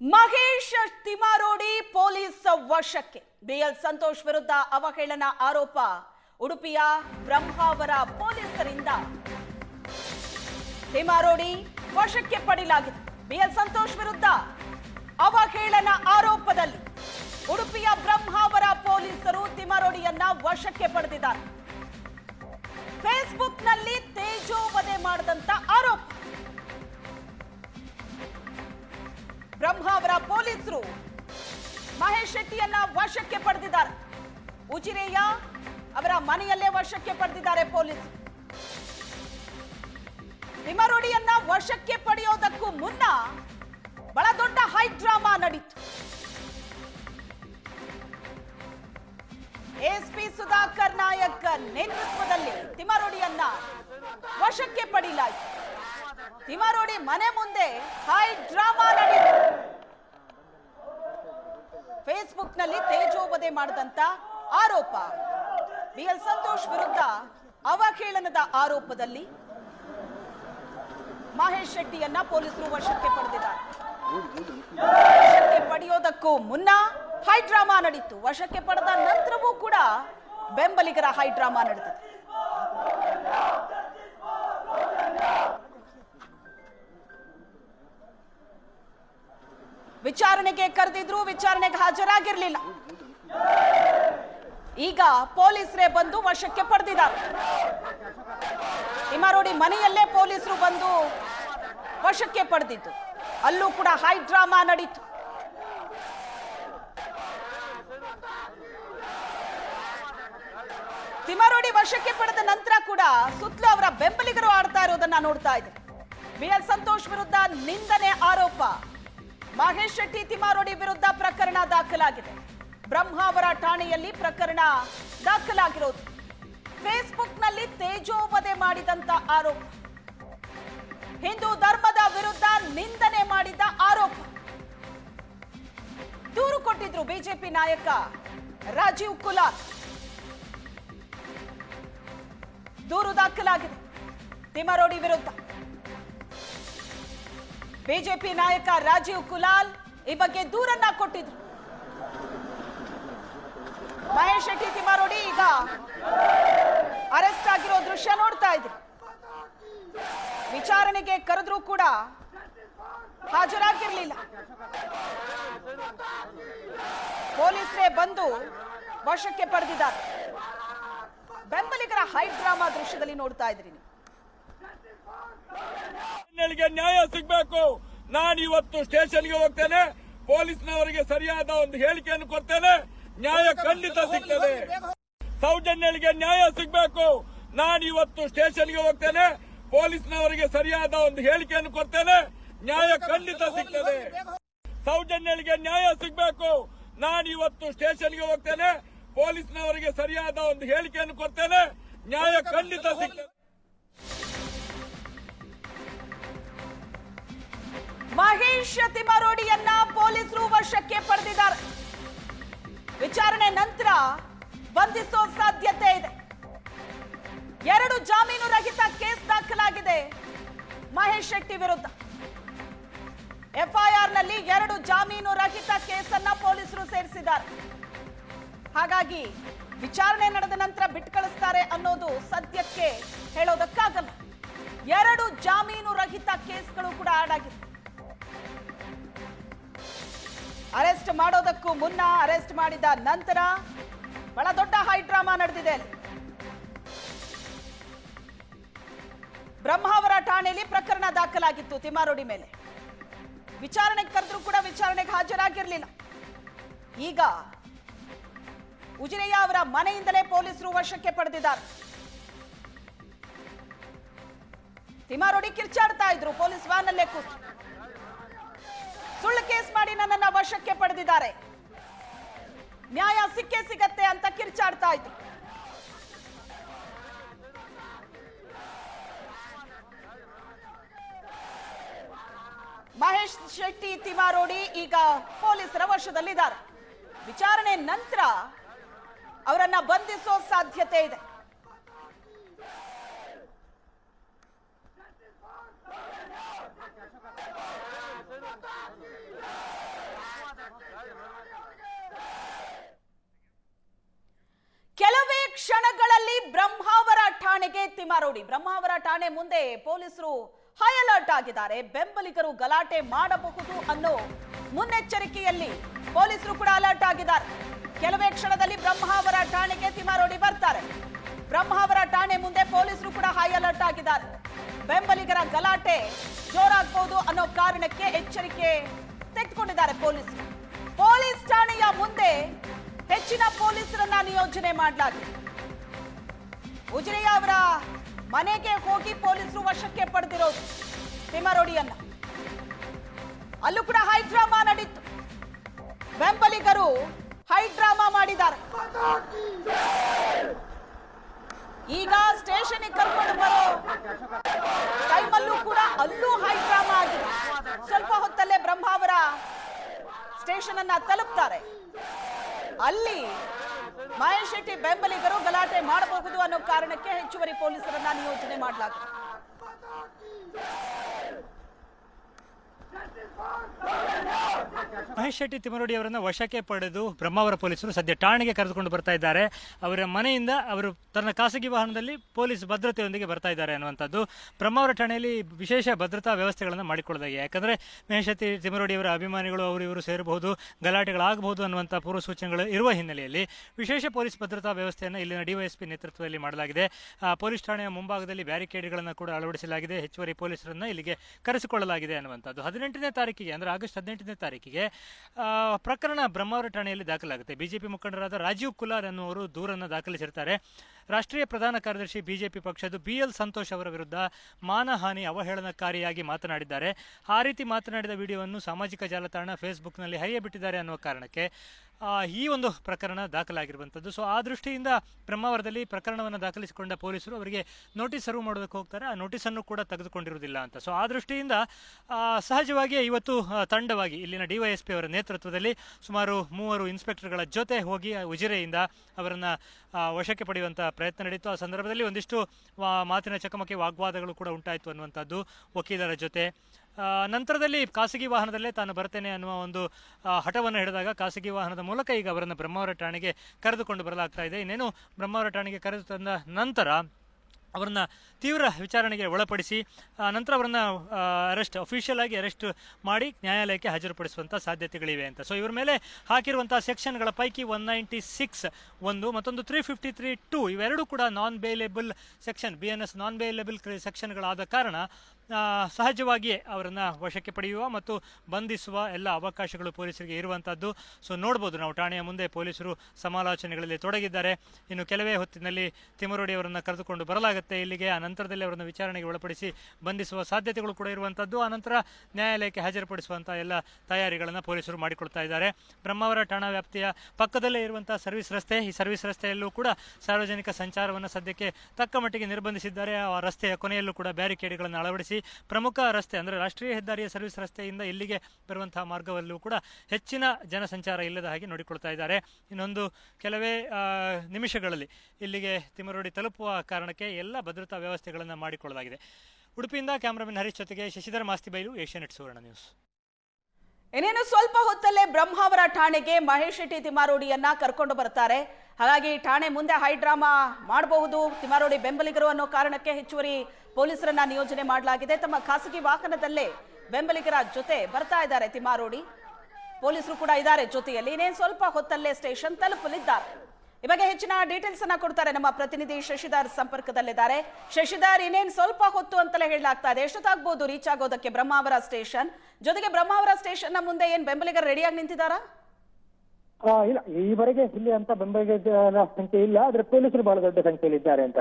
Mahesh ತಿಮಾರೋಡಿ police ವಶಕ್ಕೆ. B L Santosh ವಿರುದ್ಧ ಅವಹೇಳನ ಆರೋಪ. ಉಡುಪಿಯ ಬ್ರಹ್ಮಾವರ ಪೊಲೀಸರಿಂದ ತಿಮಾರೋಡಿ ವಶಕ್ಕೆ ಪಡೆಯಲಾಗಿದೆ. ಬಿಎಲ್ ಸಂತೋಷ್ ವಿರುದ್ಧ ಅವಹೇಳನ ಆರೋಪದಲ್ಲಿ ಉಡುಪಿಯ ಬ್ರಹ್ಮಾವರ ಪೊಲೀಸರು ತಿಮಾರೋಡಿಯನ್ನ ವಶಕ್ಕೆ ಪಡೆದಿದ್ದಾರೆ. ಫೇಸ್ಬುಕ್ನಲ್ಲಿ ತೇಜೋವಧೆ ಮಾಡಿದಂತ ಆರೋಪ. ಬ್ರಹ್ಮಾವರ ಪೊಲೀಸರು ಮಹೇಶ್ ಶೆಟ್ಟಿಯನ್ನ ವಶಕ್ಕೆ ಪಡೆದಿದ್ದಾರೆ. ಉಜಿರೆಯ ಅವರ ಮನೆಯಲ್ಲೇ ವಶಕ್ಕೆ ಪಡೆದಿದ್ದಾರೆ ಪೊಲೀಸರು ತಿಮರೋಡಿಯನ್ನ ವಶಕ್ಕೆ ಪಡೆಯೋದಕ್ಕೂ ಮುನ್ನ ಬಹಳ ದೊಡ್ಡ ಹೈ ಡ್ರಾಮಾ ನಡೀತು. ಎಸ್ಪಿ ಸುಧಾಕರ್ ನಾಯಕ್ ನೇತೃತ್ವದಲ್ಲಿ ತಿಮರೋಡಿಯನ್ನ ವಶಕ್ಕೆ ಪಡೆಯಲಾಯಿತು. ತಿಮರೋಡಿ ಮನೆ ಮುಂದೆ ಹೈ ಡ್ರಾಮಾ ನಡೆಯಿತು ಫೇಸ್ಬುಕ್ನಲ್ಲಿ ತೇಜೋವಧೆ ಮಾಡಿದಂತ ಆರೋಪ. ಬಿಎಲ್ ಸಂತೋಷ್ ವಿರುದ್ಧ ಅವಹೇಳನದ ಆರೋಪದಲ್ಲಿ ಮಹೇಶ್ ಶೆಟ್ಟಿಯನ್ನ ಪೊಲೀಸರು ವಶಕ್ಕೆ ಪಡೆದಿದ್ದಾರೆ. ವಶಕ್ಕೆ ಪಡೆಯೋದಕ್ಕೂ ಮುನ್ನ ಹೈ ಡ್ರಾಮಾ ನಡೀತು. ವಶಕ್ಕೆ ಪಡೆದ ನಂತರವೂ ಕೂಡ ಬೆಂಬಲಿಗರ ಹೈ ಡ್ರಾಮಾ ನಡೆದಿದೆ ವಿಚಾರಣೆಗೆ ಕರೆದಿದ್ರು ವಿಚಾರಣೆಗೆ ಹಾಜರಾಗಿರ್ಲಿಲ್ಲ. ಈಗ ಪೊಲೀಸರೇ ಬಂದು ವಶಕ್ಕೆ ಪಡೆದಿದ್ದಾರೆ. ಇಮಾರೋಡಿ ಮನೆಯಲ್ಲೇ ಪೊಲೀಸರು ಬಂದು ವಶಕ್ಕೆ ಪಡೆದಿದ್ದು. ಅಲ್ಲೂ ಕೂಡ ಹೈ ಡ್ರಾಮಾ ನಡೀತು. ತಿಮರೋಡಿ ವಶಕ್ಕೆ ಪಡೆದ ನಂತರ ಕೂಡ ಸುತ್ತಲೂ ಅವರ ಬೆಂಬಲಿಗರು ಆಡ್ತಾ ಇರೋದನ್ನ ನೋಡ್ತಾ ಇದ್ದಾರೆ ಬಿಎಲ್ ಸಂತೋಷ್ ವಿರುದ್ಧ ನಿಂದನೆ ಆರೋಪ. ಮಹೇಶ್ ಶೆಟ್ಟಿ ತಿಮಾರೋಡಿ ವಿರುದ್ಧ ಪ್ರಕರಣ ದಾಖಲಾಗಿದೆ. ಬ್ರಹ್ಮಾವರ ಠಾಣೆಯಲ್ಲಿ ಪ್ರಕರಣ ದಾಖಲಾಗಿರೋದು. ಫೇಸ್ಬುಕ್ನಲ್ಲಿ ತೇಜೋವಧೆ ಮಾಡಿದಂತ ಆರೋಪ. ಹಿಂದೂ ಧರ್ಮದ ವಿರುದ್ಧ ನಿಂದನೆ ಮಾಡಿದ ಆರೋಪ. ದೂರು ಕೊಟ್ಟಿದ್ರು ಬಿಜೆಪಿ ನಾಯಕ ರಾಜೀವ್ ಕುಲಾರ್. ದೂರು ದಾಖಲಾಗಿದೆ ತಿಮರೋಡಿ ವಿರುದ್ಧ. ಬಿಜೆಪಿ ನಾಯಕ ರಾಜೀವ್ ಕುಲಾಲ್ ಈ ಬಗ್ಗೆ ದೂರನ್ನ ಕೊಟ್ಟಿದ್ರು. ಮಹೇಶ್ ಶೆಟ್ಟಿ ತಿಮಾರೋಡಿ ಈಗ ಅರೆಸ್ಟ್ ಆಗಿರೋ ದೃಶ್ಯ ನೋಡ್ತಾ ಇದ್ರು. ವಿಚಾರಣೆಗೆ ಕರೆದ್ರೂ ಕೂಡ ಹಾಜರಾಗಿರ್ಲಿಲ್ಲ. ಪೊಲೀಸರೇ ಬಂದು ವಶಕ್ಕೆ ಪಡೆದಿದ್ದಾರೆ. ಬೆಂಬಲಿಗರ ಹೈ ಡ್ರಾಮಾ ದೃಶ್ಯದಲ್ಲಿ ನೋಡ್ತಾ ಇದ್ರಿ ನೀವು ನ್ಯಾಯ ಸಿಗಬೇಕು. ನಾನು ಇವತ್ತು ಸ್ಟೇಷನ್ಗೆ ಹೋಗ್ತೇನೆ. ಪೊಲೀಸ್ನವರಿಗೆ ಸರಿಯಾದ ಒಂದು ಹೇಳಿಕೆಯನ್ನು ಕೊಡ್ತೇನೆ. ನ್ಯಾಯ ಖಂಡಿತ ಸಿಗ್ತದೆ. ಸೌಜನ್ಯಗಳಿಗೆ ನ್ಯಾಯ ಸಿಗಬೇಕು. ನಾನು ಇವತ್ತು ಸ್ಟೇಷನ್ಗೆ ಹೋಗ್ತೇನೆ. ಪೊಲೀಸ್ನವರಿಗೆ ಸರಿಯಾದ ಒಂದು ಹೇಳಿಕೆಯನ್ನು ಕೊಡ್ತೇನೆ. ನ್ಯಾಯ ಖಂಡಿತ ಸಿಗ್ತದೆ. ಸೌಜನ್ಯಗಳಿಗೆ ನ್ಯಾಯ ಸಿಗಬೇಕು. ನಾನು ಇವತ್ತು ಸ್ಟೇಷನ್ಗೆ ಹೋಗ್ತೇನೆ. ಪೊಲೀಸ್ನವರಿಗೆ ಸರಿಯಾದ ಒಂದು ಹೇಳಿಕೆಯನ್ನು ಕೊಡ್ತೇನೆ. ನ್ಯಾಯ ಖಂಡಿತ ಸಿಗ್ತದೆ. ಮಹೇಶ್ ತಿಮರೋಡಿಯನ್ನ ಪೊಲೀಸರು ವಶಕ್ಕೆ ಪಡೆದಿದ್ದಾರೆ. ವಿಚಾರಣೆ ನಂತರ ಬಂಧಿಸೋ ಸಾಧ್ಯತೆ ಇದೆ. ಎರಡು ಜಾಮೀನು ರಹಿತ ಕೇಸ್ ದಾಖಲಾಗಿದೆ ಮಹೇಶ್ ಶೆಟ್ಟಿ ವಿರುದ್ಧ. ಎಫ್ಐಆರ್ನಲ್ಲಿ ಎರಡು ಜಾಮೀನು ರಹಿತ ಕೇಸನ್ನ ಪೊಲೀಸರು ಸೇರಿಸಿದ್ದಾರೆ. ಹಾಗಾಗಿ ವಿಚಾರಣೆ ನಡೆದ ನಂತರ ಬಿಟ್ಟು ಕಳಿಸ್ತಾರೆ ಅನ್ನೋದು ಸದ್ಯಕ್ಕೆ ಹೇಳೋದಕ್ಕಾಗಲ್ಲ. ಎರಡು ಜಾಮೀನು ರಹಿತ ಕೇಸ್ಗಳು ಕೂಡ ಆಡ್ ಅರೆಸ್ಟ್ ಮಾಡೋದಕ್ಕೂ ಮುನ್ನ ಅರೆಸ್ಟ್ ಮಾಡಿದ ನಂತರ ಬಹಳ ದೊಡ್ಡ ಹೈ ಡ್ರಾಮಾ ನಡೆದಿದೆ ಬ್ರಹ್ಮಾವರ ಠಾಣೆಯಲ್ಲಿ ಪ್ರಕರಣ ದಾಖಲಾಗಿತ್ತು ತಿಮಾರೋಡಿ ಮೇಲೆ. ವಿಚಾರಣೆಗೆ ಕರೆದ್ರೂ ಕೂಡ ವಿಚಾರಣೆಗೆ ಹಾಜರಾಗಿರ್ಲಿಲ್ಲ. ಈಗ ಉಜಿರೆಯ ಅವರ ಮನೆಯಿಂದಲೇ ಪೊಲೀಸರು ವಶಕ್ಕೆ ಪಡೆದಿದ್ದಾರೆ. ತಿಮಾರೋಡಿ ಕಿರ್ಚಾಡ್ತಾ ಇದ್ರು, ಪೊಲೀಸ್ ವ್ಯಾನಲ್ಲೇ ಕೂತು. ಸುಳ್ಳು ಕೇಸ್ ಮಾಡಿ ನನ್ನನ್ನ ವಶಕ್ಕೆ ಪಡೆದಿದ್ದಾರೆ. ನ್ಯಾಯ ಸಿಕ್ಕೇ ಸಿಗತ್ತೆ ಅಂತ ಕಿರ್ಚಾಡ್ತಾ ಇದ್ರು. ಮಹೇಶ್ ಶೆಟ್ಟಿ ತಿಮಾರೋಡಿ ಈಗ ಪೊಲೀಸರ ವಶದಲ್ಲಿದ್ದಾರೆ. ವಿಚಾರಣೆ ನಂತರ ಅವರನ್ನ ಬಂಧಿಸೋ ಸಾಧ್ಯತೆ ಇದೆ. ಠಾಣೆಗೆ ತಿಮಾರೋಡಿ. ಬ್ರಹ್ಮಾವರ ಠಾಣೆ ಮುಂದೆ ಪೊಲೀಸರು ಹೈ ಅಲರ್ಟ್ ಆಗಿದ್ದಾರೆ. ಬೆಂಬಲಿಗರು ಗಲಾಟೆ ಮಾಡಬಹುದು ಅನ್ನೋ ಮುನ್ನೆಚ್ಚರಿಕೆಯಲ್ಲಿ ಪೊಲೀಸರು ಕೂಡ ಅಲರ್ಟ್ ಆಗಿದ್ದಾರೆ. ಕೆಲವೇ ಕ್ಷಣದಲ್ಲಿ ಬ್ರಹ್ಮಾವರ ಠಾಣೆಗೆ ತಿಮಾರೋಡಿ ಬರ್ತಾರೆ. ಬ್ರಹ್ಮಾವರ ಠಾಣೆ ಮುಂದೆ ಪೊಲೀಸರು ಕೂಡ ಹೈ ಅಲರ್ಟ್ ಆಗಿದ್ದಾರೆ. ಬೆಂಬಲಿಗರ ಗಲಾಟೆ ಜೋರಾಗಬಹುದು ಅನ್ನೋ ಕಾರಣಕ್ಕೆ ಎಚ್ಚರಿಕೆ ತೆಗೆದುಕೊಂಡಿದ್ದಾರೆ ಪೊಲೀಸರು ಪೊಲೀಸ್ ಠಾಣೆಯ ಮುಂದೆ ಹೆಚ್ಚಿನ ಪೊಲೀಸರನ್ನ ನಿಯೋಜನೆ ಮಾಡಲಾಗಿದೆ. ಉಜಿರೆಯ ಅವರ ಮನೆಗೆ ಹೋಗಿ ಪೊಲೀಸರು ವಶಕ್ಕೆ ಪಡೆದಿರೋದು ತಿಮರೋಡಿಯನ್ನ ಅಲ್ಲೂ ಕೂಡ ಹೈ ಡ್ರಾಮಾ ನಡೀತು. ಬೆಂಬಲಿಗರು ಹೈ ಡ್ರಾಮಾ ಮಾಡಿದ್ದಾರೆ. ಈಗ ಸ್ಟೇಷನ್ ಕರ್ಕೊಂಡು ಬರೋ ಟೈಮಲ್ಲೂ ಕೂಡ ಅಲ್ಲೂ ಹೈ ಡ್ರಾಮಾ ಆಗಿದೆ. ಸ್ವಲ್ಪ ಹೊತ್ತಲ್ಲೇ ಬ್ರಹ್ಮಾವರ ಸ್ಟೇಷನ್ ಅನ್ನ ತಲುಪ್ತಾರೆ. ಅಲ್ಲಿ ಮಹೇಶ್ ಶೆಟ್ಟಿ ಬೆಂಬಲಿಗರು ಗಲಾಟೆ ಮಾಡಬಹುದು ಅನ್ನೋ ಕಾರಣಕ್ಕೆ ಹೆಚ್ಚುವರಿ ಪೊಲೀಸರನ್ನ ನಿಯೋಜನೆ ಮಾಡಲಾಗಿದೆ. ಮಹೇಶ್ ಶೆಟ್ಟಿ ತಿಮರೋಡಿ ಅವರನ್ನು ವಶಕ್ಕೆ ಪಡೆದು ಬ್ರಹ್ಮಾವರ ಪೊಲೀಸರು ಸದ್ಯ ಠಾಣೆಗೆ ಕರೆದುಕೊಂಡು ಬರ್ತಾ ಇದ್ದಾರೆ. ಅವರ ಮನೆಯಿಂದ ಅವರು ತನ್ನ ಖಾಸಗಿ ವಾಹನದಲ್ಲಿ ಪೊಲೀಸ್ ಭದ್ರತೆಯೊಂದಿಗೆ ಬರ್ತಾ ಇದ್ದಾರೆ ಅನ್ನುವಂಥದ್ದು. ಬ್ರಹ್ಮಾವರ ಠಾಣೆಯಲ್ಲಿ ವಿಶೇಷ ಭದ್ರತಾ ವ್ಯವಸ್ಥೆಗಳನ್ನು ಮಾಡಿಕೊಳ್ಳೋದಾಗಿದೆ ಯಾಕಂದರೆ ಮಹೇಶ್ ಶೆಟ್ಟಿ ತಿಮರೋಡಿ ಅವರ ಅಭಿಮಾನಿಗಳು, ಅವರು ಇವರು ಸೇರಬಹುದು, ಗಲಾಟೆಗಳಾಗಬಹುದು ಅನ್ನುವಂಥ ಪೂರ್ವ ಸೂಚನೆಗಳು ಇರುವ ಹಿನ್ನೆಲೆಯಲ್ಲಿ ವಿಶೇಷ ಪೊಲೀಸ್ ಭದ್ರತಾ ವ್ಯವಸ್ಥೆಯನ್ನು ಇಲ್ಲಿನ ಡಿವೈಎಸ್ಪಿ ನೇತೃತ್ವದಲ್ಲಿ ಮಾಡಲಾಗಿದೆ. ಪೊಲೀಸ್ ಠಾಣೆಯ ಮುಂಭಾಗದಲ್ಲಿ ಬ್ಯಾರಿಕೇಡ್ಗಳನ್ನು ಕೂಡ ಅಳವಡಿಸಲಾಗಿದೆ. ಹೆಚ್ಚುವರಿ ಪೊಲೀಸರನ್ನು ಇಲ್ಲಿಗೆ ಕರೆಸಿಕೊಳ್ಳಲಾಗಿದೆ ಅನ್ನುವಂಥದ್ದು. ಹದಿನೆಂಟನೇ ತಾರೀಕಿಗೆ, ಅಂದರೆ ಆಗಸ್ಟ್ ಹದಿನೆಂಟನೇ ತಾರೀಕಿಗೆ ಪ್ರಕರಣ ಬ್ರಹ್ಮಾವರ ಠಾಣೆಯಲ್ಲಿ ದಾಖಲಾಗುತ್ತೆ. ಬಿಜೆಪಿ ಮುಖಂಡರಾದ ರಾಜೀವ್ ಕುಲಾರ್ ಎನ್ನುವರು ದೂರನ್ನು ದಾಖಲಿಸಿರ್ತಾರೆ. ರಾಷ್ಟ್ರೀಯ ಪ್ರಧಾನ ಕಾರ್ಯದರ್ಶಿ ಬಿಜೆಪಿ ಪಕ್ಷದ ಬಿ ಎಲ್ ಸಂತೋಷ್ ಅವರ ವಿರುದ್ಧ ಮಾನಹಾನಿ ಅವಹೇಳನಕಾರಿಯಾಗಿ ಮಾತನಾಡಿದ್ದಾರೆ. ಆ ರೀತಿ ಮಾತನಾಡಿದ ವಿಡಿಯೋವನ್ನು ಸಾಮಾಜಿಕ ಜಾಲತಾಣ ಫೇಸ್ಬುಕ್ನಲ್ಲಿ ಹರಿಯಬಿಟ್ಟಿದ್ದಾರೆ ಅನ್ನುವ ಕಾರಣಕ್ಕೆ ಈ ಒಂದು ಪ್ರಕರಣ ದಾಖಲಾಗಿರುವಂಥದ್ದು. ಸೊ ಆ ದೃಷ್ಟಿಯಿಂದ ಬ್ರಹ್ಮಾವರದಲ್ಲಿ ಪ್ರಕರಣವನ್ನು ದಾಖಲಿಸಿಕೊಂಡ ಪೊಲೀಸರು ಅವರಿಗೆ ನೋಟಿಸ್ ಸರ್ವ್ ಮಾಡೋದಕ್ಕೆ ಹೋಗ್ತಾರೆ. ಆ ನೋಟಿಸನ್ನು ಕೂಡ ತೆಗೆದುಕೊಂಡಿರುವುದಿಲ್ಲ ಅಂತ. ಸೊ ಆ ದೃಷ್ಟಿಯಿಂದ ಸಹಜವಾಗಿಯೇ ಇವತ್ತು ತಂಡವಾಗಿ ಇಲ್ಲಿನ ಡಿವೈಎಸ್ಪಿ ಅವರ ನೇತೃತ್ವದಲ್ಲಿ ಸುಮಾರು ಮೂವರು ಇನ್ಸ್ಪೆಕ್ಟರ್ಗಳ ಜೊತೆ ಹೋಗಿ ಉಜಿರೆಯಿಂದ ಅವರನ್ನು ವಶಕ್ಕೆ ಪಡೆಯುವಂಥ ಪ್ರಯತ್ನ ನಡೆಯಿತು ಆ ಸಂದರ್ಭದಲ್ಲಿ ಒಂದಿಷ್ಟು ಮಾತಿನ ಚಕಮಕಿ ವಾಗ್ವಾದಗಳು ಕೂಡ ಉಂಟಾಯಿತು ಅನ್ನುವಂಥದ್ದು ವಕೀಲರ ಜೊತೆ. ನಂತರದಲ್ಲಿ ಖಾಸಗಿ ವಾಹನದಲ್ಲೇ ತಾನು ಬರ್ತೇನೆ ಅನ್ನುವ ಒಂದು ಹಠವನ್ನು ಹಿಡಿದಾಗ ಖಾಸಗಿ ವಾಹನದ ಮೂಲಕ ಈಗ ಅವರನ್ನು ಬ್ರಹ್ಮಾವರ ಠಾಣೆಗೆ ಕರೆದುಕೊಂಡು ಬರಲಾಗ್ತಾ ಇದೆ. ಇನ್ನೇನು ಬ್ರಹ್ಮಾವರ ಠಾಣೆಗೆ ಕರೆದು ತಂದ ನಂತರ ಅವರನ್ನ ತೀವ್ರ ವಿಚಾರಣೆಗೆ ಒಳಪಡಿಸಿ ನಂತರ ಅವರನ್ನು ಅರೆಸ್ಟ್ ಅಫಿಷಿಯಲ್ ಆಗಿ ಅರೆಸ್ಟ್ ಮಾಡಿ ನ್ಯಾಯಾಲಯಕ್ಕೆ ಹಾಜರುಪಡಿಸುವಂಥ ಸಾಧ್ಯತೆಗಳಿವೆ ಅಂತ. ಸೊ ಇವರ ಮೇಲೆ ಹಾಕಿರುವಂಥ ಸೆಕ್ಷನ್ಗಳ ಪೈಕಿ ಒನ್ ನೈಂಟಿ ಸಿಕ್ಸ್ ಒಂದು, ಮತ್ತೊಂದು ತ್ರೀ ಫಿಫ್ಟಿ ತ್ರೀ ಟು ಇವೆರಡೂ ಕೂಡ non bailable section B N S non bailable ಸೆಕ್ಷನ್ಗಳಾದ ಕಾರಣ ಸಹಜವಾಗಿಯೇ ಅವರನ್ನು ವಶಕ್ಕೆ ಪಡೆಯುವ ಮತ್ತು ಬಂಧಿಸುವ ಎಲ್ಲ ಅವಕಾಶಗಳು ಪೊಲೀಸರಿಗೆ ಇರುವಂಥದ್ದು ಸೊ ನೋಡ್ಬೋದು ನಾವು ಠಾಣೆಯ ಮುಂದೆ ಪೊಲೀಸರು ಸಮಾಲೋಚನೆಗಳಲ್ಲಿ ತೊಡಗಿದ್ದಾರೆ. ಇನ್ನು ಕೆಲವೇ ಹೊತ್ತಿನಲ್ಲಿ ತಿಮರೋಡಿ ಅವರನ್ನು ಕರೆದುಕೊಂಡು ಬರಲಾಗುತ್ತೆ. ಇಲ್ಲಿಗೆ ಆ ನಂತರದಲ್ಲಿ ಅವರನ್ನು ವಿಚಾರಣೆಗೆ ಒಳಪಡಿಸಿ ಬಂಧಿಸುವ ಸಾಧ್ಯತೆಗಳು ಕೂಡ ಇರುವಂಥದ್ದು ಆ ನಂತರ ನ್ಯಾಯಾಲಯಕ್ಕೆ ಹಾಜರುಪಡಿಸುವಂಥ ಎಲ್ಲ ತಯಾರಿಗಳನ್ನು ಪೊಲೀಸರು ಮಾಡಿಕೊಳ್ತಾ ಇದ್ದಾರೆ. ಬ್ರಹ್ಮಾವರ ಠಾಣಾ ವ್ಯಾಪ್ತಿಯ ಪಕ್ಕದಲ್ಲೇ ಇರುವಂಥ ಸರ್ವಿಸ್ ರಸ್ತೆ, ಈ ಸರ್ವಿಸ್ ರಸ್ತೆಯಲ್ಲೂ ಕೂಡ ಸಾರ್ವಜನಿಕ ಸಂಚಾರವನ್ನು ಸದ್ಯಕ್ಕೆ ತಕ್ಕ ಮಟ್ಟಿಗೆ ನಿರ್ಬಂಧಿಸಿದ್ದಾರೆ. ಆ ರಸ್ತೆಯ ಕೊನೆಯಲ್ಲೂ ಕೂಡ ಬ್ಯಾರಿಕೇಡ್ಗಳನ್ನು ಅಳವಡಿಸಿ ಪ್ರಮುಖ ರಸ್ತೆ, ಅಂದರೆ ರಾಷ್ಟ್ರೀಯ ಹೆದ್ದಾರಿಯ ಸರ್ವಿಸ್ ರಸ್ತೆಯಿಂದ ಇಲ್ಲಿಗೆ ಬರುವಂತಹ ಮಾರ್ಗವಲ್ಲೂ ಕೂಡ ಹೆಚ್ಚಿನ ಜನಸಂಚಾರ ಇಲ್ಲದ ಹಾಗೆ ನೋಡಿಕೊಳ್ತಾ ಇದ್ದಾರೆ. ಇನ್ನೊಂದು, ಕೆಲವೇ ನಿಮಿಷಗಳಲ್ಲಿ ಇಲ್ಲಿಗೆ ತಿಮರೋಡಿ ತಲುಪುವ ಕಾರಣಕ್ಕೆ ಎಲ್ಲ ಭದ್ರತಾ ವ್ಯವಸ್ಥೆಗಳನ್ನು ಮಾಡಿಕೊಳ್ಳಲಾಗಿದೆ. ಉಡುಪಿಯಿಂದ ಕ್ಯಾಮರಾಮನ್ ಹರೀಶ್ ಜೊತೆಗೆ ಶಶಿಧರ್ ಮಾಸ್ತಿ ಬೈಲು ಏಷ್ಯಾನೆಟ್ ಸುವರ್ಣ ನ್ಯೂಸ್. ಇನ್ನೇನು ಸ್ವಲ್ಪ ಹೊತ್ತಲ್ಲೇ ಬ್ರಹ್ಮಾವರ ಠಾಣೆಗೆ ಮಹೇಶ್ ಶೆಟ್ಟಿ ತಿಮಾರೋಡಿಯನ್ನ ಕರ್ಕೊಂಡು ಬರ್ತಾರೆ ಹಾಗಾಗಿ ಠಾಣೆ ಮುಂದೆ ಹೈ ಡ್ರಾಮಾ ಮಾಡಬಹುದು. ತಿಮಾರೋಡಿ ಬೆಂಬಲಿಗರು ಅನ್ನೋ ಕಾರಣಕ್ಕೆ ಹೆಚ್ಚುವರಿ ಪೊಲೀಸರನ್ನ ನಿಯೋಜನೆ ಮಾಡಲಾಗಿದೆ. ತಮ್ಮ ಖಾಸಗಿ ವಾಹನದಲ್ಲೇ ಬೆಂಬಲಿಗರ ಜೊತೆ ಬರ್ತಾ ಇದ್ದಾರೆ ತಿಮಾರೋಡಿ ಪೊಲೀಸರು ಕೂಡ ಇದ್ದಾರೆ ಜೊತೆಯಲ್ಲಿ. ಇನ್ನೇನು ಸ್ವಲ್ಪ ಹೊತ್ತಲ್ಲೇ ಸ್ಟೇಷನ್ ತಲುಪಲಿದ್ದಾರೆ. ಈ ಬಗ್ಗೆ ಹೆಚ್ಚಿನ ಡೀಟೇಲ್ಸ್ ಅನ್ನ ಕೊಡ್ತಾರೆ ನಮ್ಮ ಪ್ರತಿನಿಧಿ ಶಶಿಧರ್ ಸಂಪರ್ಕದಲ್ಲಿದ್ದಾರೆ. ಶಶಿಧರ್, ಇನ್ನೇನು ಸ್ವಲ್ಪ ಹೊತ್ತು ಅಂತಲೇ ಹೇಳಲಾಗ್ತಾ ಇದೆ. ಎಷ್ಟೊತ್ತಾಗ್ಬೋದು ರೀಚ್ ಆಗೋದಕ್ಕೆ ಬ್ರಹ್ಮಾವರ ಸ್ಟೇಷನ್ ಜೊತೆಗೆ ಬ್ರಹ್ಮಾವರ ಸ್ಟೇಷನ್ನ ಮುಂದೆ ಏನ್ ಬೆಂಬಲಿಗರು ರೆಡಿಯಾಗಿ ನಿಂತಿದ್ದಾರಾ? ಇಲ್ಲ, ಈವರೆಗೆ ಇಲ್ಲಿ ಅಂತ ಬೆಂಬಲಿಗರ ಸಂಖ್ಯೆ ಇಲ್ಲ, ಆದ್ರೆ ಪೊಲೀಸರು ಬಹಳ ದೊಡ್ಡ ಸಂಖ್ಯೆಯಲ್ಲಿ ಇದ್ದಾರೆ ಅಂತ.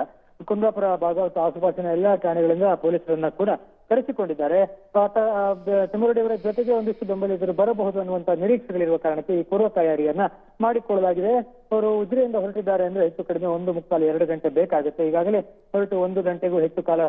ಕುಂದಾಪುರ ಭಾಗವತ ಆಸುಪಾಸಿನ ಎಲ್ಲಾ ಠಾಣೆಗಳಿಂದ ಪೊಲೀಸರನ್ನ ಕೂಡ ಕರೆಸಿಕೊಂಡಿದ್ದಾರೆ. ಆತ, ಆ, ತಿಮ್ಮರಡಿ ಅವರ ಜೊತೆಗೆ ಒಂದಿಷ್ಟು ಬೆಂಬಲಿಗರು ಬರಬಹುದು ಅನ್ನುವಂತ ನಿರೀಕ್ಷೆಗಳಿರುವ ಕಾರಣಕ್ಕೆ ಈ ಪೂರ್ವ ತಯಾರಿಯನ್ನ ಮಾಡಿಕೊಳ್ಳಲಾಗಿದೆ. ಅವರು ಉಜಿರೆಯಿಂದ ಹೊರಟಿದ್ದಾರೆ ಅಂದ್ರೆ ಹೆಚ್ಚು ಕಡಿಮೆ ಒಂದು ಮುಕ್ಕಾಲು ಎರಡು ಗಂಟೆ ಬೇಕಾಗುತ್ತೆ. ಈಗಾಗಲೇ ಹೊರಟು ಒಂದು ಗಂಟೆಗೂ ಹೆಚ್ಚು ಕಾಲ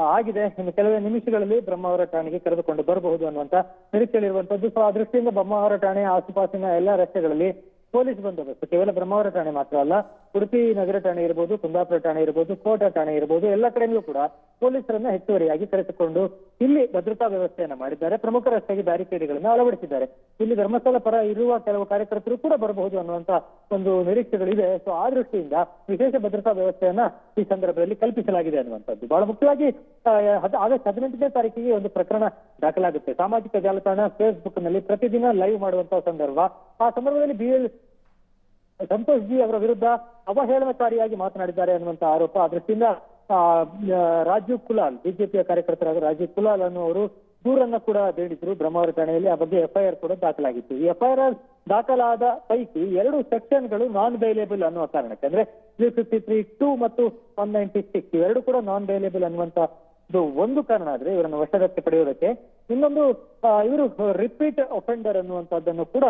ಆಗಿದೆ. ಇನ್ನು ಕೆಲವೇ ನಿಮಿಷಗಳಲ್ಲಿ ಬ್ರಹ್ಮಾವರ ಠಾಣೆಗೆ ಕರೆದುಕೊಂಡು ಬರಬಹುದು ಅನ್ನುವಂತ ನಿರೀಕ್ಷೆಯಲ್ಲಿರುವಂತದ್ದು ಸೊ ಆ ದೃಷ್ಟಿಯಿಂದ ಬ್ರಹ್ಮಾವರ ಠಾಣೆ ಆಸುಪಾಸಿನ ಎಲ್ಲಾ ರಸ್ತೆಗಳಲ್ಲಿ ಪೊಲೀಸ್ ಬಂದೋಬಸ್ತ್, ಕೇವಲ ಬ್ರಹ್ಮಾವರ ಠಾಣೆ ಮಾತ್ರ ಅಲ್ಲ, ಉಡುಪಿ ನಗರ ಠಾಣೆ ಇರಬಹುದು ಕುಂದಾಪುರ ಠಾಣೆ ಇರಬಹುದು ಕೋಟಾ ಠಾಣೆ ಇರಬಹುದು ಎಲ್ಲ ಕಡೆಯೂ ಕೂಡ ಪೊಲೀಸರನ್ನ ಹೆಚ್ಚುವರಿಯಾಗಿ ಕರೆಸಿಕೊಂಡು ಇಲ್ಲಿ ಭದ್ರತಾ ವ್ಯವಸ್ಥೆಯನ್ನ ಮಾಡಿದ್ದಾರೆ. ಪ್ರಮುಖ ರಸ್ತೆಗೆ ಬ್ಯಾರಿಕೇಡ್ಗಳನ್ನ ಅಳವಡಿಸಿದ್ದಾರೆ. ಇಲ್ಲಿ ಧರ್ಮಸ್ಥಳ ಪರ ಇರುವ ಕೆಲವು ಕಾರ್ಯಕರ್ತರು ಕೂಡ ಬರಬಹುದು ಅನ್ನುವಂತ ಒಂದು ನಿರೀಕ್ಷೆಗಳಿದೆ ಸೊ ಆ ದೃಷ್ಟಿಯಿಂದ ವಿಶೇಷ ಭದ್ರತಾ ವ್ಯವಸ್ಥೆಯನ್ನ ಈ ಸಂದರ್ಭದಲ್ಲಿ ಕಲ್ಪಿಸಲಾಗಿದೆ ಅನ್ನುವಂಥದ್ದು. ಬಹಳ ಮುಖ್ಯವಾಗಿ ಆಗಸ್ಟ್ ಹದಿನೆಂಟನೇ ತಾರೀಕಿಗೆ ಒಂದು ಪ್ರಕರಣ ದಾಖಲಾಗುತ್ತೆ. ಸಾಮಾಜಿಕ ಜಾಲತಾಣ ಫೇಸ್ಬುಕ್ನಲ್ಲಿ ಪ್ರತಿದಿನ ಲೈವ್ ಮಾಡುವಂತಹ ಸಂದರ್ಭ. ಆ ಸಂದರ್ಭದಲ್ಲಿ ಬಿ ಎಲ್ ಸಂತೋಷ್ ಜಿ ಅವರ ವಿರುದ್ಧ ಅವಹೇಳನಕಾರಿಯಾಗಿ ಮಾತನಾಡಿದ್ದಾರೆ ಅನ್ನುವಂತ ಆರೋಪ. ಆ ದೃಷ್ಟಿಯಿಂದ ರಾಜೀವ್ ಕುಲಾಲ್, ಬಿಜೆಪಿಯ ಕಾರ್ಯಕರ್ತರಾದ ರಾಜೀವ್ ಕುಲಾಲ್ ಅನ್ನುವರು ದೂರನ್ನ ಕೂಡ ನೀಡಿದ್ರು ಬ್ರಹ್ಮಾವರ ಠಾಣೆಯಲ್ಲಿ. ಆ ಬಗ್ಗೆ ಎಫ್ಐಆರ್ ಕೂಡ ದಾಖಲಾಗಿತ್ತು. ಈ ಎಫ್ಐಆರ್ ದಾಖಲಾದ ಪೈಕಿ ಎರಡು ಸೆಕ್ಷನ್ಗಳು ನಾನ್ ಬೈಲೇಬಲ್ ಅನ್ನುವ ಕಾರಣಕ್ಕೆ, ಅಂದ್ರೆ ತ್ರೀ ಫಿಫ್ಟಿ ತ್ರೀ ಟೂ ಮತ್ತು ಒನ್ ನೈಂಟಿ ಸಿಕ್ಸ್ ಇವೆರಡು ಕೂಡ ನಾನ್ ಬೈಲೇಬಲ್ ಅನ್ನುವಂತ ಒಂದು ಕಾರಣ ಆದ್ರೆ ಇವರನ್ನು ವಶದಕ್ಕೆ ಪಡೆಯುವುದಕ್ಕೆ ಇನ್ನೊಂದು ಇವರು ರಿಪೀಟ್ ಒಫೆಂಡರ್ ಅನ್ನುವಂತದ್ದನ್ನು ಕೂಡ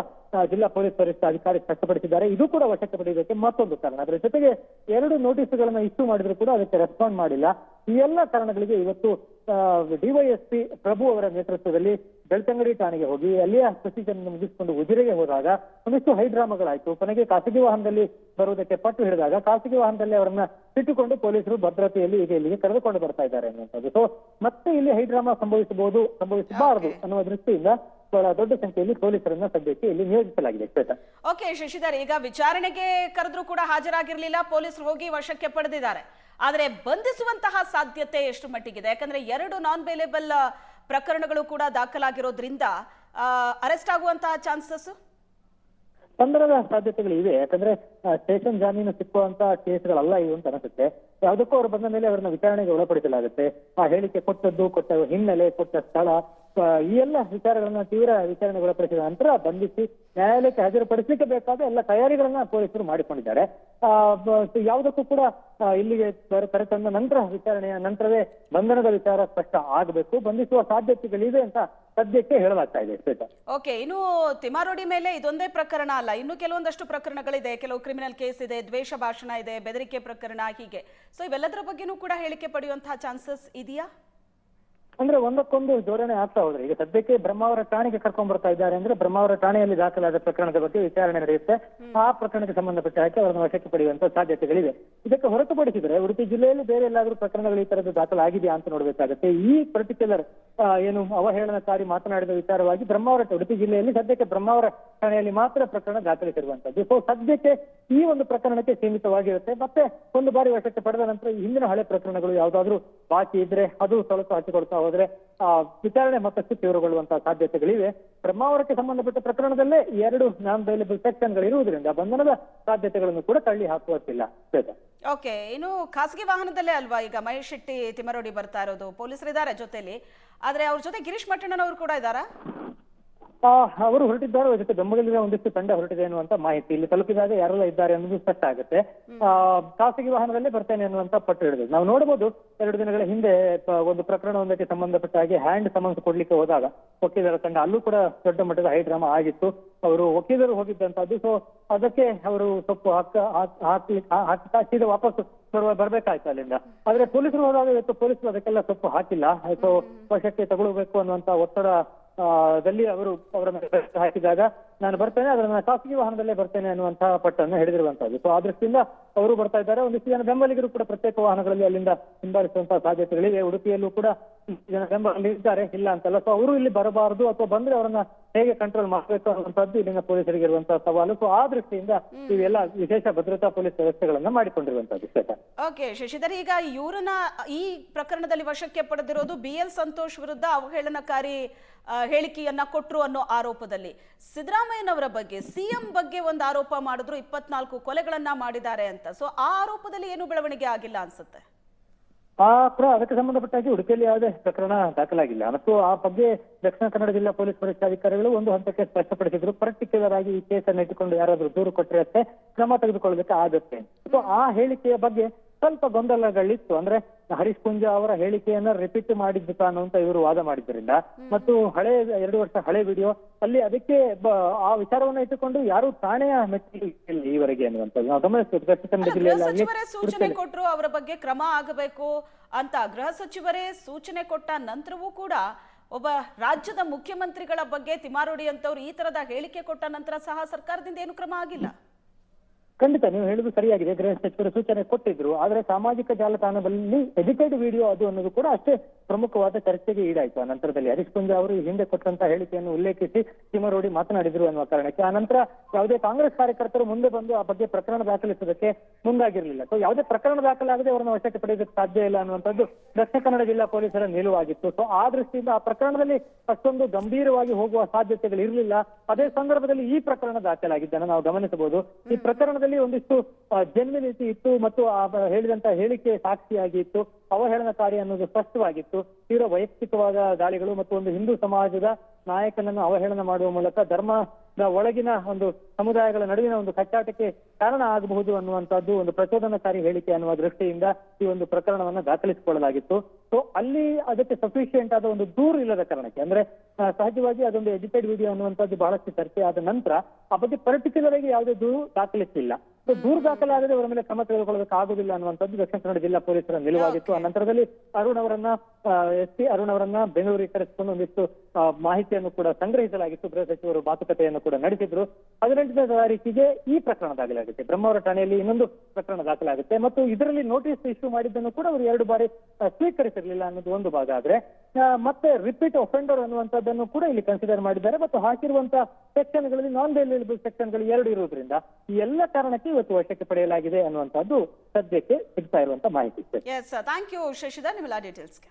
ಜಿಲ್ಲಾ ಪೊಲೀಸ್ ವರಿಷ್ಠಾಧಿಕಾರಿ ಸ್ಪಷ್ಟಪಡಿಸಿದ್ದಾರೆ ಇದು ಕೂಡ ವಶಕ್ಕೆ ಪಡೆಯುವುದಕ್ಕೆ ಮತ್ತೊಂದು ಕಾರಣ. ಅದರ ಜೊತೆಗೆ ಎರಡು ನೋಟಿಸ್ಗಳನ್ನ ಇಶ್ಯೂ ಮಾಡಿದ್ರು ಕೂಡ ಅದಕ್ಕೆ ರೆಸ್ಪಾಂಡ್ ಮಾಡಿಲ್ಲ. ಈ ಎಲ್ಲ ಕಾರಣಗಳಿಗೆ ಇವತ್ತು ಡಿವೈಎಸ್ಪಿ ಪ್ರಭು ಅವರ ನೇತೃತ್ವದಲ್ಲಿ ಬೆಳ್ತಂಗಡಿ ಠಾಣೆಗೆ ಹೋಗಿ ಅಲ್ಲಿಯ ಪ್ರೊಸೀಜರ್ ಮುಗಿಸಿಕೊಂಡು ಉಜಿರೆಗೆ ಹೋದಾಗ ಒಂದಿಷ್ಟು ಹೈಡ್ರಾಮಾಗಳಾಯ್ತು ಕೊನೆಗೆ ಖಾಸಗಿ ವಾಹನದಲ್ಲಿ ಬರುವುದಕ್ಕೆ ಪಟ್ಟು ಹಿಡಿದಾಗ ಖಾಸಗಿ ವಾಹನದಲ್ಲಿ ಅವರನ್ನ ಇಟ್ಟುಕೊಂಡು ಪೊಲೀಸರು ಭದ್ರತೆಯಲ್ಲಿ ಈಗ ಇಲ್ಲಿಗೆ ಕರೆದುಕೊಂಡು ಬರ್ತಾ ಇದ್ದಾರೆ ಅನ್ನುವಂಥದ್ದು. ಸೊ ಮತ್ತೆ ಇಲ್ಲಿ ಹೈಡ್ರಾಮಾ ಸಂಭವಿಸಬಹುದು ಸಂಭವಿಸಬಾರದು ಅನ್ನುವ ದೃಷ್ಟಿಯಿಂದ ಬಹಳ ದೊಡ್ಡ ಸಂಖ್ಯೆಯಲ್ಲಿ ಪೊಲೀಸರನ್ನ ಸದ್ಯಕ್ಕೆ ಇಲ್ಲಿ ನಿಯೋಜಿಸಲಾಗಿದೆ. ಶ್ವೇತಾ. ಓಕೆ ಶಶಿಧರ್ ಈಗ ವಿಚಾರಣೆಗೆ ಕರೆದ್ರೂ ಕೂಡ ಹಾಜರಾಗಿರ್ಲಿಲ್ಲ. ಪೊಲೀಸರು ಹೋಗಿ ವಶಕ್ಕೆ ಪಡೆದಿದ್ದಾರೆ. ಆದರೆ ಬಂಧಿಸುವಂತಹ ಸಾಧ್ಯತೆ ಎಷ್ಟು ಮಟ್ಟಿಗಿದೆ ಯಾಕಂದ್ರೆ ಎರಡು ನಾನ್ ಬೇಲೇಬಲ್ ಪ್ರಕರಣಗಳು ಕೂಡ ದಾಖಲಾಗಿರೋದ್ರಿಂದ ಅರೆಸ್ಟ್ ಆಗುವಂತಹ ಚಾನ್ಸಸ್ ತೊಂದರೆ ಸಾಧ್ಯತೆಗಳು ಇವೆ ಯಾಕಂದ್ರೆ ಸ್ಟೇಷನ್ ಜಾಮೀನು ಸಿಕ್ಕುವಂತ ಕೇಸ್ಗಳಲ್ಲ ಇವು ಅಂತ ಅನಿಸುತ್ತೆ. ಯಾವುದಕ್ಕೂ ಅವರು ಬಂದ ಮೇಲೆ ಅವರನ್ನ ವಿಚಾರಣೆಗೆ ಒಳಪಡಿಸಲಾಗುತ್ತೆ. ಆ ಹೇಳಿಕೆ ಕೊಟ್ಟದ್ದು, ಕೊಟ್ಟ ಹಿನ್ನೆಲೆ, ಕೊಟ್ಟ ಸ್ಥಳ ಈ ಎಲ್ಲ ವಿಚಾರಗಳನ್ನ ತೀವ್ರ ವಿಚಾರಣೆಗೆ ಒಳಪಡಿಸಿದ ನಂತರ ಬಂಧಿಸಿ ನ್ಯಾಯಾಲಯಕ್ಕೆ ಹಾಜರುಪಡಿಸಲಿಕ್ಕೆ ಬೇಕಾದ ಎಲ್ಲ ತಯಾರಿಗಳನ್ನ ಪೊಲೀಸರು ಮಾಡಿಕೊಂಡಿದ್ದಾರೆ. ಆ, ಯಾವುದಕ್ಕೂ ಕೂಡ ಇಲ್ಲಿಗೆ ಕರೆ- ಕರೆತಂದ ನಂತರ ವಿಚಾರಣೆಯ ನಂತರವೇ ಬಂಧನದ ವಿಚಾರ ಸ್ಪಷ್ಟ ಆಗಬೇಕು ಬಂಧಿಸುವ ಸಾಧ್ಯತೆಗಳಿವೆ ಅಂತ ಸದ್ಯಕ್ಕೆ ಹೇಳಲಾಗ್ತಾ ಇದೆ ಓಕೆ ಇನ್ನು ತಿಮಾರೋಡಿ ಮೇಲೆ ಇದೊಂದೇ ಪ್ರಕರಣ ಅಲ್ಲ ಇನ್ನು ಕೆಲವೊಂದಷ್ಟು ಪ್ರಕರಣಗಳಿದೆ ಕೆಲವು ಕ್ರಿಮಿನಲ್ ಕೇಸ್ ಇದೆ ದ್ವೇಷ ಭಾಷಣ ಇದೆ ಬೆದರಿಕೆ ಪ್ರಕರಣ ಹೀಗೆ. ಸೊ ಇವೆಲ್ಲದರ ಬಗ್ಗೆನೂ ಕೂಡ ಹೇಳಿಕೆ ಪಡೆಯುವಂತಹ ಚಾನ್ಸಸ್ ಇದೆಯಾ? ಅಂದ್ರೆ ಒಂದಕ್ಕೊಂದು ಜೋಡಣೆ ಆಗ್ತಾ ಹೋದ್ರೆ ಈಗ ಸದ್ಯಕ್ಕೆ ಬ್ರಹ್ಮಾವರ ಠಾಣೆಗೆ ಕರ್ಕೊಂಡ್ ಬರ್ತಾ ಇದ್ದಾರೆ ಅಂದ್ರೆ ಬ್ರಹ್ಮಾವರ ಠಾಣೆಯಲ್ಲಿ ದಾಖಲಾದ ಪ್ರಕರಣದ ಬಗ್ಗೆ ವಿಚಾರಣೆ ನಡೆಯುತ್ತೆ. ಆ ಪ್ರಕರಣಕ್ಕೆ ಸಂಬಂಧಪಟ್ಟ ಹಾಕಿ ಅವರನ್ನು ವಶಕ್ಕೆ ಪಡೆಯುವಂತ ಸಾಧ್ಯತೆಗಳಿವೆ. ಇದಕ್ಕೆ ಹೊರತುಪಡಿಸಿದ್ರೆ ಉಡುಪಿ ಜಿಲ್ಲೆಯಲ್ಲಿ ಬೇರೆ ಎಲ್ಲಾದ್ರೂ ಪ್ರಕರಣಗಳು ಈ ತರದ್ದು ದಾಖಲಾಗಿದೆಯಾ ಅಂತ ನೋಡಬೇಕಾಗುತ್ತೆ. ಈ ಪರ್ಟಿಕ್ಯುಲರ್ ಏನು ಅವಹೇಳನಕಾರಿ ಮಾತನಾಡಿದ ವಿಚಾರವಾಗಿ ಬ್ರಹ್ಮಾವರ ಉಡುಪಿ ಜಿಲ್ಲೆಯಲ್ಲಿ ಸದ್ಯಕ್ಕೆ ಬ್ರಹ್ಮಾವರ ಠಾಣೆಯಲ್ಲಿ ಮಾತ್ರ ಪ್ರಕರಣ ದಾಖಲಿಸಿರುವಂತದ್ದು. ಸೊ ಸದ್ಯಕ್ಕೆ ಈ ಒಂದು ಪ್ರಕರಣಕ್ಕೆ ಸೀಮಿತವಾಗಿರುತ್ತೆ. ಮತ್ತೆ ಒಂದು ಬಾರಿ ವಶಕ್ಕೆ ಪಡೆದ ನಂತರ ಹಿಂದಿನ ಹಳೆ ಪ್ರಕರಣಗಳು ಯಾವ್ದಾದ್ರು ಬಾಕಿ ಇದ್ರೆ ಅದು ಸ್ವಲ್ಪ ಹಚ್ಚಿಕೊಳ್ತಾ ಹೋದ್ರೆ ವಿಚಾರಣೆ ಮತ್ತಷ್ಟು ತೀವ್ರಗೊಳ್ಳುವಂತಹ ಸಾಧ್ಯತೆಗಳಿವೆ. ಬ್ರಹ್ಮಾವರಕ್ಕೆ ಸಂಬಂಧಪಟ್ಟ ಪ್ರಕರಣದಲ್ಲೇ ಎರಡು ನಾನ್ ಬೈಲೇಬಲ್ ಸೆಕ್ಷನ್ಗಳು ಇರುವುದರಿಂದ ಬಂಧನದ ಸಾಧ್ಯತೆಗಳನ್ನು ಕೂಡ ತಳ್ಳಿ ಹಾಕುವಂತಿಲ್ಲ ಓಕೆ, ಇನ್ನು ಖಾಸಗಿ ವಾಹನದಲ್ಲೇ ಅಲ್ವಾ ಈಗ ಮಹೇಶ್ ಶೆಟ್ಟಿ ತಿಮರೋಡಿ ಬರ್ತಾ ಇರೋದು? ಪೊಲೀಸರಿದ್ದಾರೆ ಜೊತೆಲಿ. ಆದ್ರೆ ಅವ್ರ ಜೊತೆ ಗಿರೀಶ್ ಮಟ್ಟಣ್ಣನವರು ಕೂಡ ಇದ್ದಾರಾ? ಅವರು ಹೊರಟಿದ್ದಾರೆ. ಅವ್ರ ಜೊತೆ ಬೆಂಬಲಿಗರ ಒಂದಿಷ್ಟು ತಂಡ ಹೊರಟಿದೆ ಅನ್ನುವಂತ ಮಾಹಿತಿ. ಇಲ್ಲಿ ತಲುಪಿದಾಗ ಯಾರೆಲ್ಲ ಇದ್ದಾರೆ ಅನ್ನೋದು ಸ್ಪಷ್ಟ ಆಗುತ್ತೆ. ಆ, ಖಾಸಗಿ ವಾಹನದಲ್ಲೇ ಬರ್ತೇನೆ ಅನ್ನುವಂತ ಪಟ್ಟು ಹಿಡಿದು ನಾವು ನೋಡಬಹುದು ಎರಡು ದಿನಗಳ ಹಿಂದೆ ಒಂದು ಒಂದು ಪ್ರಕರಣವೊಂದಕ್ಕೆ ಸಂಬಂಧಪಟ್ಟ ಹಾಗೆ ಹ್ಯಾಂಡ್ ಸಮನ್ಸ್ ಕೊಡ್ಲಿಕ್ಕೆ ಹೋದಾಗ ವಕೀಲರ ತಂಡ ಅಲ್ಲೂ ಕೂಡ ದೊಡ್ಡ ಮಟ್ಟದ ಹೈಡ್ರಾಮಾ ಆಗಿತ್ತು. ಅವರು ವಕೀಲರು ಹೋಗಿದ್ದಂತದ್ದು ಸೊ ಅದಕ್ಕೆ ಅವರು ಸ್ವಲ್ಪ ಹಾಕಿ ಹಾಕಿ ಹಾ- ಸೀದಾ ವಾಪಸ್ ಬರುವ ಬರ್ಬೇಕಾಯ್ತು ಅಲ್ಲಿಂದ. ಆದ್ರೆ ಪೊಲೀಸರು ಹೋದಾಗ ಇವತ್ತು ಪೊಲೀಸರು ಅದಕ್ಕೆಲ್ಲ ಸ್ವಲ್ಪ ಹಾಕಿಲ್ಲ. ಸೊ ವಶಕ್ಕೆ ತಗೊಳ್ಬೇಕು ಅನ್ನುವಂತ ಒತ್ತಡ ದಲ್ಲಿ ಅವರು ಅವರ ಮೇಲೆ ಹಾಕಿದಾಗ ನಾನು ಬರ್ತೇನೆ ಆದ್ರೆ ನಾನು ಖಾಸಗಿ ವಾಹನದಲ್ಲೇ ಬರ್ತೇನೆ ಅನ್ನುವಂತಹ ಪಟ್ಟನ್ನು ಹಿಡಿದಿರುವಂತಹದ್ದು ಸೊ ಆ ದೃಷ್ಟಿಯಿಂದ ಅವರು ಬರ್ತಾ ಇದ್ದಾರೆ. ಒಂದಿಷ್ಟು ಜನ ಬೆಂಬಲಿಗರು ಕೂಡ ಪ್ರತ್ಯೇಕ ವಾಹನಗಳಲ್ಲಿ ಅಲ್ಲಿಂದ ಹಿಂಬಾಲಿಸುವಂತಹ ಸಾಧ್ಯತೆಗಳಿವೆ. ಉಡುಪಿಯಲ್ಲೂ ಕೂಡ ಜನ ಬೆಂಬಲ ಇದ್ದಾರೆ. ಇಲ್ಲ ಅಂತಲ್ಲ. ಸೊ ಅವರು ಇಲ್ಲಿ ಬರಬಾರದು ಅಥವಾ ಬಂದ್ರೆ ಅವರನ್ನ ಹೇಗೆ ಕಂಟ್ರೋಲ್ ಮಾಡಬೇಕು ಅನ್ನುವಂಥದ್ದು ಇಲ್ಲಿನ ಪೊಲೀಸರಿಗೆ ಇರುವಂತಹ ಸವಾಲು. ಸೊ ಆ ದೃಷ್ಟಿಯಿಂದ ಇವೆಲ್ಲ ವಿಶೇಷ ಭದ್ರತಾ ಪೊಲೀಸ್ ವ್ಯವಸ್ಥೆಗಳನ್ನ ಮಾಡಿಕೊಂಡಿರುವಂತಹದ್ದು ಓಕೆ ಶಶಿಧರ್ ಈಗ ಇವರನ್ನ ಈ ಪ್ರಕರಣದಲ್ಲಿ ವಶಕ್ಕೆ ಪಡೆದಿರೋದು ಬಿ ಎಲ್ ಸಂತೋಷ್ ವಿರುದ್ಧ ಅವಹೇಳನಕಾರಿ ಹೇಳಿಕೆಯನ್ನ ಕೊಟ್ಟರು ಅನ್ನೋ ಆರೋಪದಲ್ಲಿ. ಸಿದ್ದರಾಮಯ್ಯನವರ ಬಗ್ಗೆ, ಸಿಎಂ ಬಗ್ಗೆ ಒಂದು ಆರೋಪ ಮಾಡಿದ್ರು, ಇಪ್ಪತ್ನಾಲ್ಕು ಕೊಲೆಗಳನ್ನ ಮಾಡಿದ್ದಾರೆ ಅಂತ. ಸೊ ಆ ಆರೋಪದಲ್ಲಿ ಏನು ಬೆಳವಣಿಗೆ ಆಗಿಲ್ಲ ಅನ್ಸುತ್ತೆ? ಆ ಅದಕ್ಕೆ ಸಂಬಂಧಪಟ್ಟಾಗಿ ಉಡುಪಿಯಲ್ಲಿ ಯಾವುದೇ ಪ್ರಕರಣ ದಾಖಲಾಗಿಲ್ಲ. ಮತ್ತು ಆ ಬಗ್ಗೆ ದಕ್ಷಿಣ ಕನ್ನಡ ಜಿಲ್ಲಾ ಪೊಲೀಸ್ ವರಿಷ್ಠಾಧಿಕಾರಿಗಳು ಒಂದು ಹಂತಕ್ಕೆ ಸ್ಪಷ್ಟಪಡಿಸಿದ್ರು. ಪರ್ಟಿಕ್ಯುಲರ್ ಆಗಿ ಈ ಕೇಸನ್ನು ಇಟ್ಟುಕೊಂಡು ಯಾರಾದರೂ ದೂರು ಕೊಟ್ಟರೆ ಅಷ್ಟೇ ಕ್ರಮ ತೆಗೆದುಕೊಳ್ಳೋದಕ್ಕೆ ಆಗುತ್ತೆ. ಸೊ ಆ ಹೇಳಿಕೆಯ ಬಗ್ಗೆ ಸ್ವಲ್ಪ ಗೊಂದಲಗಳಿತ್ತು. ಅಂದ್ರೆ ಹರೀಶ್ ಕುಂಜ ಅವರ ಹೇಳಿಕೆಯನ್ನ ರಿಪೀಟ್ ಮಾಡಿದ್ದು ತಾನು ಅಂತ ಇವರು ವಾದ ಮಾಡಿದ್ರಿಂದ ಮತ್ತು ಹಳೆ ಎರಡು ವರ್ಷ ಹಳೆ ವಿಡಿಯೋ ಅಲ್ಲಿ ಅದಕ್ಕೆ ಆ ವಿಚಾರವನ್ನ ಇಟ್ಟುಕೊಂಡು ಯಾರು ಠಾಣೆಯ ಮೆಟ್ಟಿಲು ಈವರೆಗೆ ಅನ್ನುವಂಥದ್ದು. ನಾವು ಗಮನಿಸಬೇಕು ಸೂಚನೆ ಕೊಟ್ಟರು ಅವರ ಬಗ್ಗೆ ಕ್ರಮ ಆಗಬೇಕು ಅಂತ ಗೃಹ ಸಚಿವರೇ ಸೂಚನೆ ಕೊಟ್ಟ ನಂತರವೂ ಕೂಡ ಒಬ್ಬ ರಾಜ್ಯದ ಮುಖ್ಯಮಂತ್ರಿಗಳ ಬಗ್ಗೆ ತಿಮಾರೋಡಿ ಅಂತವ್ರು ಈ ತರದ ಹೇಳಿಕೆ ಕೊಟ್ಟ ನಂತರ ಸಹ ಸರ್ಕಾರದಿಂದ ಏನು ಕ್ರಮ ಆಗಿಲ್ಲ. ಖಂಡಿತ ನೀವು ಹೇಳುದು ಸರಿಯಾಗಿದೆ. ಗೃಹ ಸಚಿವರು ಸೂಚನೆ ಕೊಟ್ಟಿದ್ರು. ಆದ್ರೆ ಸಾಮಾಜಿಕ ಜಾಲತಾಣದಲ್ಲಿ ಎಡಿಟೆಡ್ ವಿಡಿಯೋ ಅದು ಅನ್ನೋದು ಕೂಡ ಅಷ್ಟೇ ಪ್ರಮುಖವಾದ ಚರ್ಚೆಗೆ ಈಡಾಯಿತು. ಆ ನಂತರದಲ್ಲಿ ಹರೀಶ್ ಪುಂಜಾ ಅವರು ಹಿಂದೆ ಕೊಟ್ಟಂತ ಹೇಳಿಕೆಯನ್ನು ಉಲ್ಲೇಖಿಸಿ ತಿಮರೋಡಿ ಮಾತನಾಡಿದ್ರು ಅನ್ನುವ ಕಾರಣಕ್ಕೆ. ಆ ನಂತರ ಯಾವುದೇ ಕಾಂಗ್ರೆಸ್ ಕಾರ್ಯಕರ್ತರು ಮುಂದೆ ಬಂದು ಆ ಬಗ್ಗೆ ಪ್ರಕರಣ ದಾಖಲಿಸುವುದಕ್ಕೆ ಮುಂದಾಗಿರಲಿಲ್ಲ. ಸೊ ಯಾವುದೇ ಪ್ರಕರಣ ದಾಖಲಾಗದೆ ಅವರನ್ನು ವಶಕ್ಕೆ ಪಡೆಯೋದಕ್ಕೆ ಸಾಧ್ಯ ಇಲ್ಲ ಅನ್ನುವಂಥದ್ದು ದಕ್ಷಿಣ ಕನ್ನಡ ಜಿಲ್ಲಾ ಪೊಲೀಸರ ನಿಲುವಾಗಿತ್ತು. ಸೊ ಆ ದೃಷ್ಟಿಯಿಂದ ಆ ಪ್ರಕರಣದಲ್ಲಿ ಅಷ್ಟೊಂದು ಗಂಭೀರವಾಗಿ ಹೋಗುವ ಸಾಧ್ಯತೆಗಳು ಇರಲಿಲ್ಲ. ಅದೇ ಸಂದರ್ಭದಲ್ಲಿ ಈ ಪ್ರಕರಣ ದಾಖಲಾಗಿದ್ದನ್ನು ನಾವು ಗಮನಿಸಬಹುದು. ಈ ಪ್ರಕರಣದಲ್ಲಿ ಒಂದಿಷ್ಟು ಜೆನ್ವಿನಿಟಿ ಇತ್ತು ಮತ್ತು ಆ ಬ- ಹೇಳಿದಂತ ಹೇಳಿಕೆ ಸಾಕ್ಷಿಯಾಗಿ ಇತ್ತು. ಅವಹೇಳನಕಾರಿ ಅನ್ನೋದು ಸ್ಪಷ್ಟವಾಗಿತ್ತು. ತೀವ್ರ ವೈಯಕ್ತಿಕವಾದ ದಾಳಿಗಳು ಮತ್ತು ಒಂದು ಹಿಂದೂ ಸಮಾಜದ ನಾಯಕನನ್ನು ಅವಹೇಳನ ಮಾಡುವ ಮೂಲಕ ಧರ್ಮದ ಒಳಗಿನ ಒಂದು ಸಮುದಾಯಗಳ ನಡುವಿನ ಒಂದು ಕಚ್ಚಾಟಕ್ಕೆ ಕಾರಣ ಆಗಬಹುದು ಅನ್ನುವಂತಹದ್ದು ಒಂದು ಪ್ರಚೋದನಕಾರಿ ಹೇಳಿಕೆ ಅನ್ನುವ ದೃಷ್ಟಿಯಿಂದ ಈ ಒಂದು ಪ್ರಕರಣವನ್ನು ದಾಖಲಿಸಿಕೊಳ್ಳಲಾಗಿತ್ತು. ಸೊ ಅಲ್ಲಿ ಅದಕ್ಕೆ ಸಫಿಷಿಯೆಂಟ್ ಆದ ಒಂದು ದೂರು ಇಲ್ಲದ ಕಾರಣಕ್ಕೆ, ಅಂದ್ರೆ ಸಹಜವಾಗಿ ಅದೊಂದು ಎಡಿಟೆಡ್ ವಿಡಿಯೋ ಅನ್ನುವಂಥದ್ದು ಬಹಳಷ್ಟು ಚರ್ಚೆ ಆದ ನಂತರ, ಆ ಬಗ್ಗೆ ಪರ್ಟಿಕ್ಯುಲರ್ ಆಗಿ ಯಾವುದೇ ದೂರು ದಾಖಲಿಸಿಲ್ಲ. ದೂರು ದಾಖಲಾದರೆ ಅವರ ಮೇಲೆ ಕ್ರಮ ತೆಗೆದುಕೊಳ್ಳಬೇಕಾಗುವುದಿಲ್ಲ ಅನ್ನುವಂಥದ್ದು ದಕ್ಷಿಣ ಕನ್ನಡ ಜಿಲ್ಲಾ ಪೊಲೀಸರ ನಿಲುವಾಗಿತ್ತು. ಆ ನಂತರದಲ್ಲಿ ಅರುಣ್ ಅವರನ್ನ ಎಸ್ ಪಿ ಅರುಣ್ ಅವರನ್ನ ಬೆಂಗಳೂರಿಗೆ ಕರೆಸಿಕೊಂಡು ಒಂದಿಷ್ಟು ಮಾಹಿತಿಯನ್ನು ಕೂಡ ಸಂಗ್ರಹಿಸಲಾಗಿತ್ತು. ಗೃಹ ಸಚಿವರು ಮಾತುಕತೆಯನ್ನು ಕೂಡ ನಡೆಸಿದ್ರು. ಹದಿನೆಂಟನೇ ತಾರೀಕಿಗೆ ಈ ಪ್ರಕರಣ ದಾಖಲಾಗುತ್ತೆ. ಬ್ರಹ್ಮಾವರ ಠಾಣೆಯಲ್ಲಿ ಇನ್ನೊಂದು ಪ್ರಕರಣ ದಾಖಲಾಗುತ್ತೆ. ಮತ್ತು ಇದರಲ್ಲಿ ನೋಟಿಸ್ ಇಶ್ಯೂ ಮಾಡಿದ್ದನ್ನು ಕೂಡ ಅವರು ಎರಡು ಬಾರಿ ಸ್ವೀಕರಿಸಿರಲಿಲ್ಲ ಅನ್ನೋದು ಒಂದು ಭಾಗ ಆದ್ರೆ ಮತ್ತೆ ರಿಪೀಟ್ ಒಫೆಂಡರ್ ಅನ್ನುವಂಥದ್ದನ್ನು ಕೂಡ ಇಲ್ಲಿ ಕನ್ಸಿಡರ್ ಮಾಡಿದ್ದಾರೆ. ಮತ್ತು ಹಾಕಿರುವಂತಹ ಸೆಕ್ಷನ್ಗಳಲ್ಲಿ ನಾನ್ ಬೇಲೇಬಲ್ ಸೆಕ್ಷನ್ಗಳು ಎರಡು ಇರುವುದರಿಂದ ಈ ಎಲ್ಲ ಕಾರಣಕ್ಕೆ ಇವತ್ತು ವಶಕ್ಕೆ ಪಡೆಯಲಾಗಿದೆ ಅನ್ನುವಂಥದ್ದು ಸದ್ಯಕ್ಕೆ ಸಿಗ್ತಾ ಇರುವಂತಹ ಮಾಹಿತಿ. Thank you Shashidhar. ನಿಮ್ಮೆಲ್ಲ ಡೀಟೇಲ್ಸ್ಗೆ